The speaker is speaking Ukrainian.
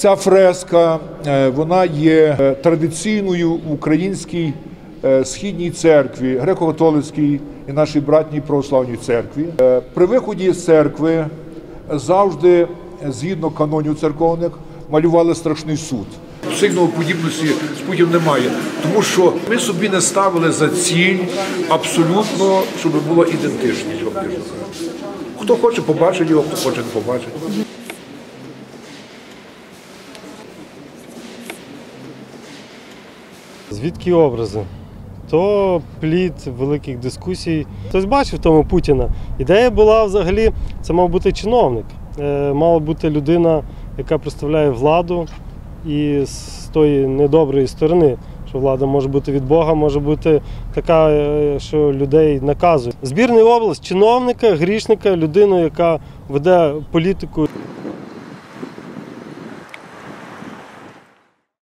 Ця фреска е, вона є е, традиційною в українській е, східній церкві, греко-католицькій і нашій братній православній церкві. При виході з церкви завжди, згідно канонів церковних, малювали страшний суд. Сильної подібності з Путіним немає, тому що ми собі не ставили за ціль абсолютно, щоб була ідентичність. Хто хоче, побачить його, хто хоче, не побачить. Звідки образи? То плід великих дискусій. Хтось бачив тому Путіна. Ідея була взагалі, це мав бути чиновник. Е, Мала бути людина, яка представляє владу і з тої недоброї сторони, що влада може бути від Бога, може бути така, е, що людей наказує. Збірний образ чиновника, грішника, людину, яка веде політику.